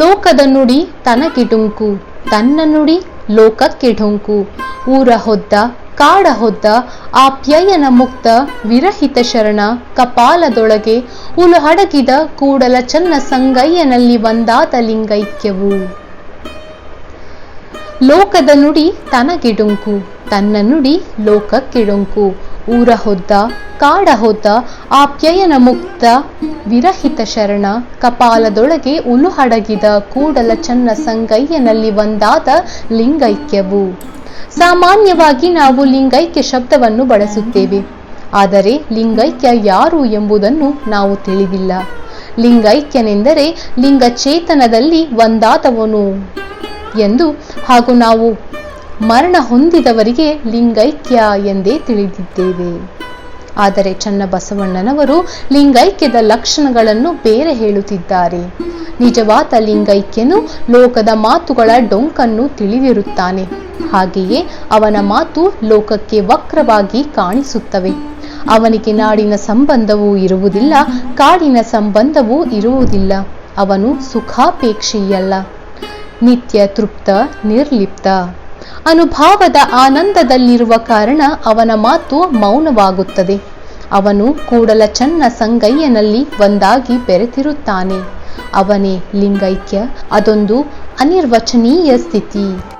ಲೋಕದ ನುಡಿ ತನಗಿಡುಂಕು ತನ್ನ ನುಡಿ ಲೋಕಕ್ಕೆ ಢೊಂಕು ಊರ ಹೊದ್ದ, ಕಾಡ ಹೊದ್ದ ಆಪ್ಯಾಯನ ಮುಕ್ತ, ವಿರಹಿತ ಶರಣ, ಕಪಾಲದೊಳಗೆ ಉಲು ಹಡಗಿದ ಕೂಡಲ ಚನ್ನ ಸಂಗಯ್ಯನಲ್ಲಿ ಒಂದಾದ ಲಿಂಗೈಕ್ಯವು. ಲೋಕದ ನುಡಿ ತನಗಿಡುಂಕು ತನ್ನ ನುಡಿ ಲೋಕಕ್ಕಿಡುಂಕು ಊರ ಹೊದ್ದ, ಕಾಡ ಹೊದ್ದ ಆಪ್ಯಯನ ಮುಕ್ತ ವಿರಹಿತ ಶರಣ ಕಪಾಲದೊಳಗೆ ಉಲು ಹಡಗಿದ ಕೂಡಲ ಚನ್ನ ಸಂಗಯ್ಯನಲ್ಲಿ ಒಂದಾದ ಲಿಂಗೈಕ್ಯವು. ಸಾಮಾನ್ಯವಾಗಿ ನಾವು ಲಿಂಗೈಕ್ಯ ಶಬ್ದವನ್ನು ಬಳಸುತ್ತೇವೆ. ಆದರೆ ಲಿಂಗೈಕ್ಯ ಯಾರು ಎಂಬುದನ್ನು ನಾವು ತಿಳಿದಿಲ್ಲ. ಲಿಂಗೈಕ್ಯನೆಂದರೆ ಲಿಂಗಚೇತನದಲ್ಲಿ ಒಂದಾದವನು ಎಂದು ಹಾಗೂ ನಾವು ಮರಣ ಹೊಂದಿದವರಿಗೆ ಲಿಂಗೈಕ್ಯ ಎಂದೇ ತಿಳಿದಿದ್ದೇವೆ. ಆದರೆ ಚನ್ನಬಸವಣ್ಣನವರು ಲಿಂಗೈಕ್ಯದ ಲಕ್ಷಣಗಳನ್ನು ಬೇರೆ ಹೇಳುತ್ತಿದ್ದಾರೆ. ನಿಜವಾದ ಲಿಂಗೈಕ್ಯನು ಲೋಕದ ಮಾತುಗಳ ಡೊಂಕನ್ನು ತಿಳಿದಿರುತ್ತಾನೆ. ಹಾಗೆಯೇ ಅವನ ಮಾತು ಲೋಕಕ್ಕೆ ವಕ್ರವಾಗಿ ಕಾಣಿಸುತ್ತವೆ. ಅವನಿಗೆ ನಾಡಿನ ಸಂಬಂಧವೂ ಇರುವುದಿಲ್ಲ, ಕಾಡಿನ ಸಂಬಂಧವೂ ಇರುವುದಿಲ್ಲ. ಅವನು ಸುಖಾಪೇಕ್ಷೆಯಲ್ಲ. ನಿತ್ಯ ತೃಪ್ತ, ನಿರ್ಲಿಪ್ತ. ಅನುಭಾವದ ಆನಂದದಲ್ಲಿರುವ ಕಾರಣ ಅವನ ಮಾತು ಮೌನವಾಗುತ್ತದೆ. ಅವನು ಕೂಡಲ ಚನ್ನ ಸಂಗಯ್ಯನಲ್ಲಿ ಒಂದಾಗಿ ಬೆರೆತಿರುತ್ತಾನೆ. ಅವನೇ ಲಿಂಗೈಕ್ಯ, ಅದೊಂದು ಅನಿರ್ವಚನೀಯ ಸ್ಥಿತಿ.